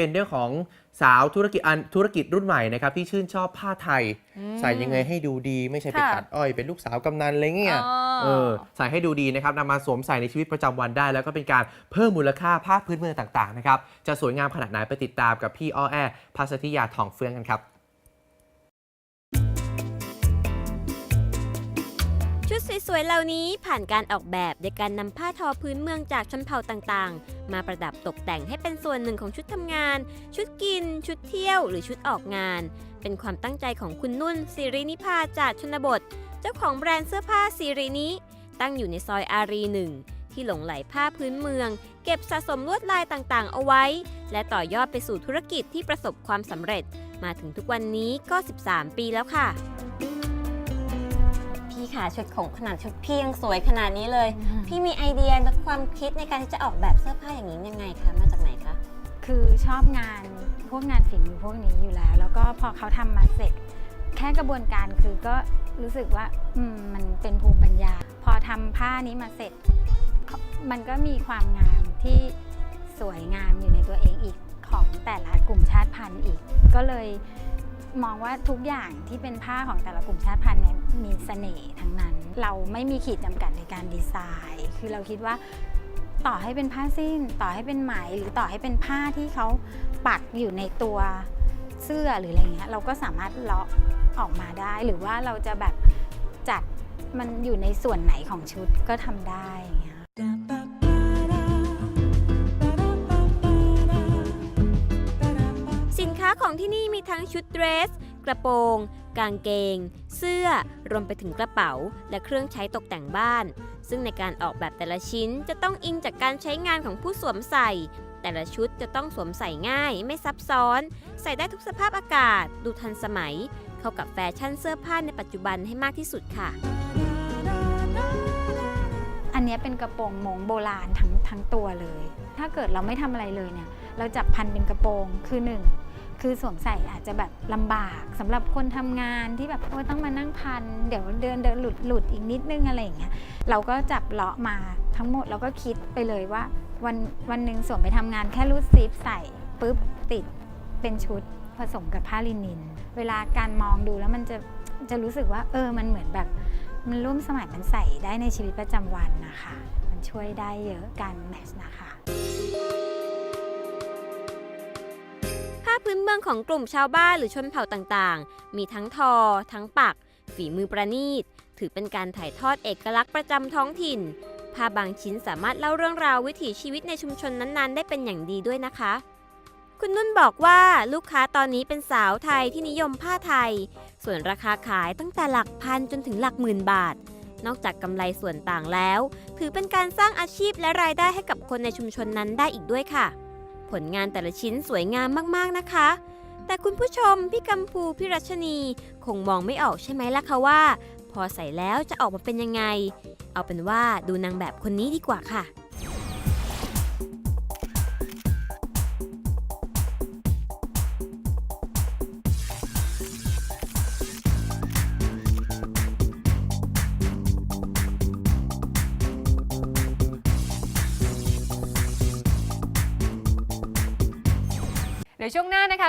เป็นเรื่องของสาวธุรกิจอันธุรกิจรุ่นใหม่นะครับที่ชื่นชอบผ้าไทยอืมใส่ยังไงให้ดูดีไม่ใช่ไปค่ะตัดอ้อยเป็นลูกสาวกำนันอะไรเงี้ยอ๋อเออใส่ให้ดูดีนะครับนำมาสวมใส่ในชีวิตประจำวันได้ แล้วก็เป็นการเพิ่มมูลค่าผ้าพื้นเมืองต่างๆนะครับจะสวยงามขนาดไหนไปติดตามกับพี่อ้อแอภัสธิยาทองเฟื่องกันครับ ดสวยๆ เหล่านี้ผ่านการออกแบบโดยการนำผ้าทอพื้นเมืองจากชนเผ่าต่างๆ มาประดับตกแต่งให้เป็นส่วนหนึ่งของชุดทำงาน ชุดกิน ชุดเที่ยว หรือชุดออกงาน เป็นความตั้งใจของคุณนุ่นสิรินิพาจากชนบท เจ้าของแบรนด์เสื้อผ้าสิรินิตั้งอยู่ในซอยอารีหนึ่งที่หลงไหลผ้าพื้นเมือง เก็บสะสมลวดลายต่างๆ เอาไว้ และต่อยอดไปสู่ธุรกิจที่ประสบความสำเร็จ มาถึงทุกวันนี้ก็ 13 ปีแล้วค่ะ พี่ขาชุดของขนาดชุดพี่ยังสวยขนาดนี้เลย พี่มีไอเดียและความคิดในการที่จะออกแบบเสื้อผ้าอย่างนี้ยังไงคะมาจากไหนคะคือชอบงานพวกงานฝีมือพวกนี้อยู่แล้ว แล้วก็พอเขาทำมาเสร็จ แค่กระบวนการคือก็รู้สึกว่าอืมมันเป็นภูมิปัญญา พอทำผ้านี้มาเสร็จ มันก็มีความงามที่สวยงามอยู่ในตัวเองอีกของแต่ละกลุ่มชาติพันธุ์อีก ก็เลย มองว่าทุกอย่างที่เป็นผ้าของแต่ละกลุ่มชาติพันธุ์เนี่ยมีเสน่ห์ทั้งนั้น เราไม่มีขีดจำกัดในการดีไซน์ คือเราคิดว่าต่อให้เป็นผ้าสิ้น ต่อให้เป็นไหมหรือต่อให้เป็นผ้าที่เขาปักอยู่ในตัวเสื้อหรืออะไรเงี้ยเราก็สามารถเลาะออกมาได้ หรือว่าเราจะแบบจัดมันอยู่ในส่วนไหนของชุดก็ทำได้อย่างเงี้ย ของที่นี่มีทั้งชุดเดรส กระโปรง กางเกง เสื้อ รวมไปถึงกระเป๋า และเครื่องใช้ตกแต่งบ้าน ซึ่งในการออกแบบแต่ละชิ้นจะต้องอิงจากการใช้งานของผู้สวมใส่ แต่ละชุดจะต้องสวมใส่ง่าย ไม่ซับซ้อน ใส่ได้ทุกสภาพอากาศ ดูทันสมัย เข้ากับแฟชั่นเสื้อผ้าในปัจจุบันให้มากที่สุดค่ะอันนี้เป็นกระโปรงมงโบราณทั้งทั้งตัวเลย ถ้าเกิดเราไม่ทำอะไรเลยเนี่ย เราจับพันเป็นกระโปรงคือหนึ่ง คือสวมใส่อาจจะแบบลำบากสำหรับคนทำงานที่แบบโอ้ต้องมานั่งพัน เดี๋ยวเดินเดินหลุดหลุดอีกนิดนึงอะไรอย่างเงี้ยเราก็จับเลาะมาทั้งหมดเราก็คิดไปเลยว่าวันวันหนึ่งสวมไปทำงานแค่รูดซิปใส่ปุ๊บติดเป็นชุดผสมกับผ้าลินิน เวลาการมองดูแล้วมันจะจะรู้สึกว่าเออมันเหมือนแบบมันร่วมสมัยมันใส่ได้ในชีวิตประจำวันนะคะ มันช่วยได้เยอะการแมชนะคะ เมืองของกลุ่มชาวบ้านหรือชนเผ่าต่างๆ มีทั้งทอ ทั้งปัก ฝีมือประณีต ถือเป็นการถ่ายทอดเอกลักษณ์ประจำท้องถิ่น ผ้าบางชิ้นสามารถเล่าเรื่องราววิถีชีวิตในชุมชนนั้นๆ ได้เป็นอย่างดีด้วยนะคะ คุณนุ่นบอกว่าลูกค้าตอนนี้เป็นสาวไทยที่นิยมผ้าไทย ส่วนราคาขายตั้งแต่หลักพันจนถึงหลักหมื่นบาท นอกจากกำไรส่วนต่างแล้ว ถือเป็นการสร้างอาชีพและรายได้ให้กับคนในชุมชนนั้นได้อีกด้วยค่ะ ผลงานแต่ละชิ้นสวยงามมากๆนะคะ แต่คุณผู้ชมพี่กัมพูพี่รัชนีคงมองไม่ออกใช่ไหมล่ะคะว่า พอใส่แล้วจะออกมาเป็นยังไง เอาเป็นว่าดูนางแบบคนนี้ดีกว่าค่ะ เดี๋ยวช่วงหน้านะคะ